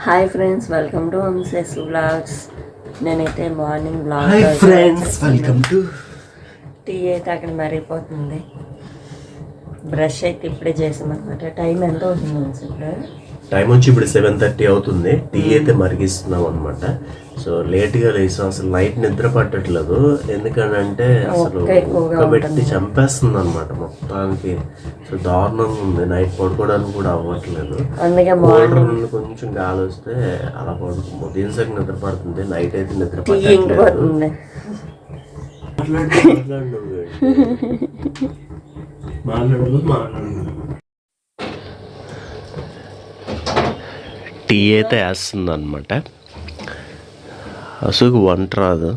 Hi friends welcome to హంసెస్ vlogs నేనైతే morning blog hi friends welcome to tea అయితే అక్కడ మరిగిపోతుంది. బ్రష్ అయితే ఇప్పుడే చేసామన్నమాట. టైం ఎంత అవుతుంది ఇప్పుడు టైం వచ్చి ఇప్పుడు సెవెన్ థర్టీ అవుతుంది. టీ అయితే మరిగిస్తున్నాం అనమాట సో లేట్గా లేసాం అసలు నైట్ నిద్ర పట్టట్లేదు. ఎందుకనంటే అసలు పెట్టి చంపేస్తుంది అనమాట మొత్తానికి. సో దారుణంగా ఉంది. నైట్ పడుకోవడానికి కూడా అవ్వట్లేదు. అందుకే కోల్డ్ రూమ్ కొంచెం గాలి వస్తే అలా పడుకో ఉదయం నిద్ర పడుతుంది. నైట్ అయితే నిద్ర పట్టట్లేదు. మాట్లాడు. మాట్లాడు. టీ అయితే వేస్తుంది అనమాట అసలు వంట రాదు.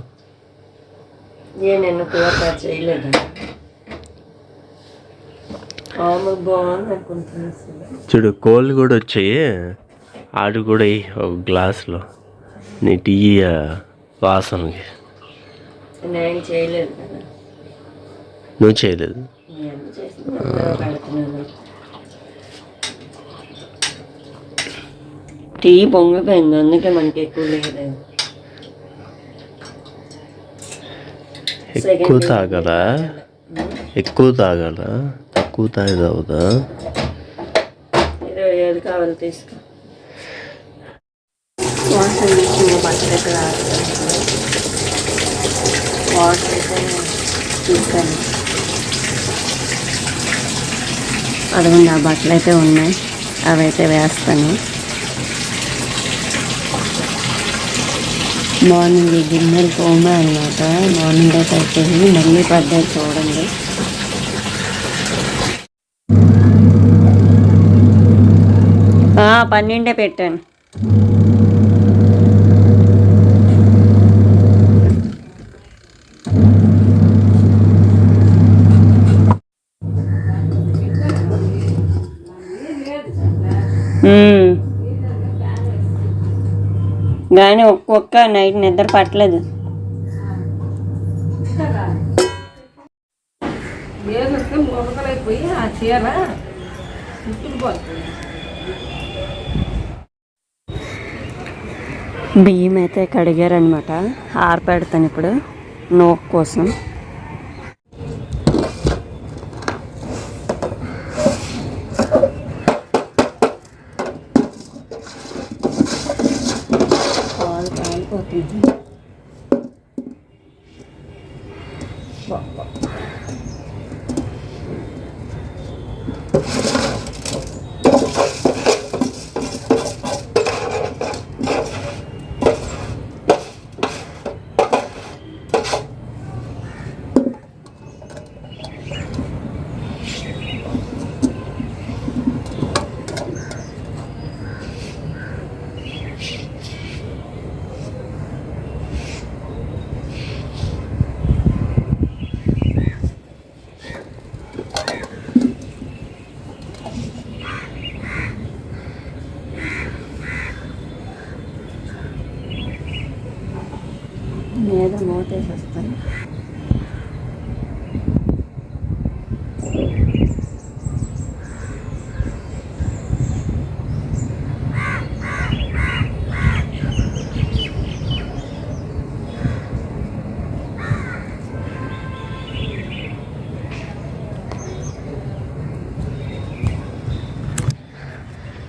చూడు కోళ్ళు కూడా వచ్చాయి. ఆడు కూడా ఒక గ్లాసులో. నీ టీ వాసనకి. నువ్వు చేయలేదు నేను చేసిన పెడుతున్నాను టీ పొంగిపోయింది అందుకే మనకి ఎక్కువ లేదు ఎక్కువ తాగలా ఎక్కువ తాగాలా తక్కువ తాగేది ఇరవై ఏది కావాలి తీసుకో మిషన్ బట్టలు వాటర్ అదిగోండి ఆ బట్టలు అయితే ఉన్నాయి అవి అయితే వేస్తాను మార్నింగ్ ఈ గిన్నెలు తోమే అన్నమాట. మార్నింగ్ అయితే అయిపోయింది. మళ్ళీ పడ్డాయి చూడండి. ఆ, పన్నెండే పెట్టాను. మ్మ్. కానీ ఒక్కొక్క నైట్ నిద్ర పట్టలేదు. బియ్యం అయితే కడిగారనమాట ఆరపెడతాను ఇప్పుడు నోక్ కోసం. Mm-hmm. మీద మోతేసి వస్తాను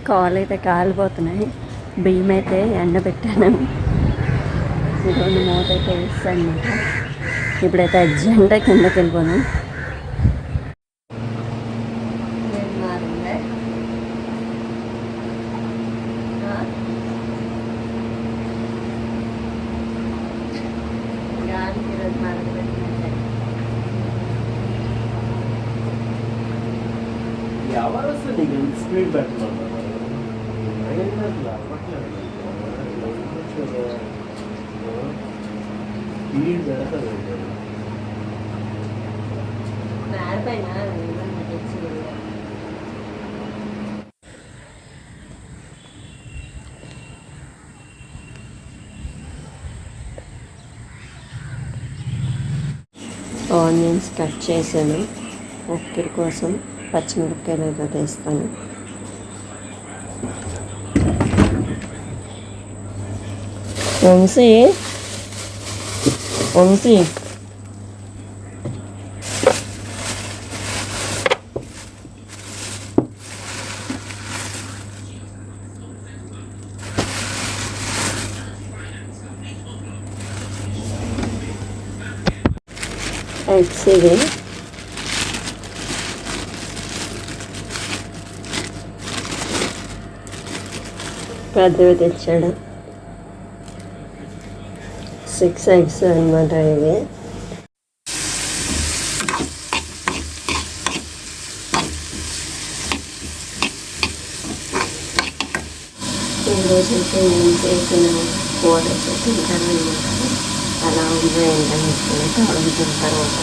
కాలు అయితే కాలిపోతున్నాయి. బియ్యం అయితే ఎండబెట్టాను. ఇటువంటి మూత అయితే వేస్తాను అనమాట ఇప్పుడైతే అర్జెంట్ కిందకి వెళ్ళిపోను. ఎవరు వస్తుంది? నీకు ఎంత స్పీడ్ పెట్టమన్నారు ఏంటి అసలు అవ్వట్లేదు. స్పీడ్ పెడతారు ఆనియన్స్ కట్ చేశాను ఒక్కరి కోసం పచ్చిమిరపకాయలు ఏదో వేస్తాను. Vamshi Let me see. Activity. Brother, the channel. Six eggs అనమాట ఇవి. ఈరోజు అయితే ఏం చేసిన కూర అయితే తింటాను అనమాట అలా ఉందో ఏంటని అయితే అడుగుతున్న తర్వాత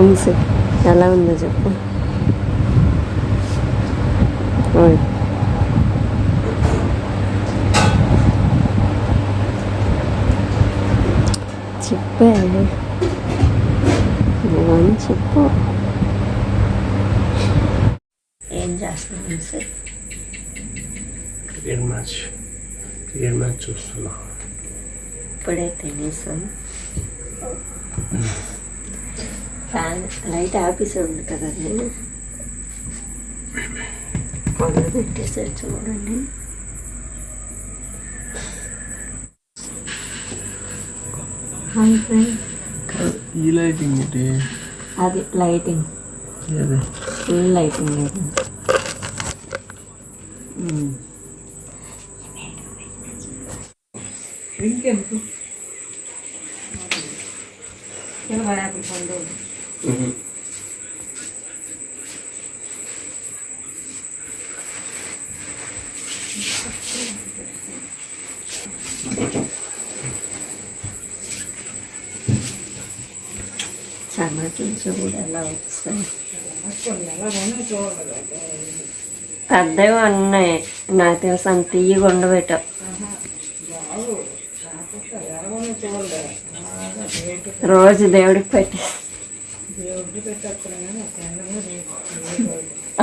ఉంచు ఎలా ఉందో చెప్పు. చెప్పే నువ్వని చెప్పు. ఏం చేస్తున్నావు sir cricket match. Cricket match చూస్తున్నా. ఇప్పుడే తినేసాం. ఫ్యాన్ లైట్ ఆఫీస్ ఉంది కదా నేను మొదలు పెట్టేసారు చూడండి. Hi friend. ఈ లైటింగ్ ఏంటి? అది లైటింగ్. అదే ఫుల్ లైటింగ్ లేదు ఇంకెందుకు? ఇరవై ఎలా వస్తాయి ఎలాగోనే చూడలేదు పెద్దవి ఉన్నాయి నాకు తెలుసు అంత తీయగా ఉండబెట్ట రేటు రోజు దేవుడికి పెట్టి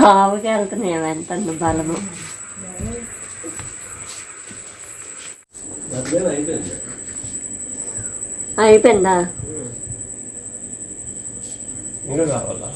ఆవుకి వెళ్తున్నాయి ఎంత బలము. అయిపోయింది. కావాలా?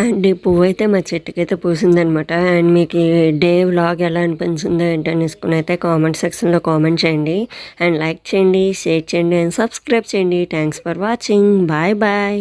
అండ్ ఈ పువ్వు అయితే మా చెట్టుకి అయితే పూసిందనమాట. అండ్ మీకు ఈ డే వ్లాగ్ ఎలా అనిపించిందో ఏంటనేసుకుని అయితే కామెంట్ సెక్షన్లో కామెంట్ చేయండి. అండ్ లైక్ చేయండి షేర్ చేయండి అండ్ సబ్స్క్రైబ్ చేయండి. Thanks for watching. Bye bye.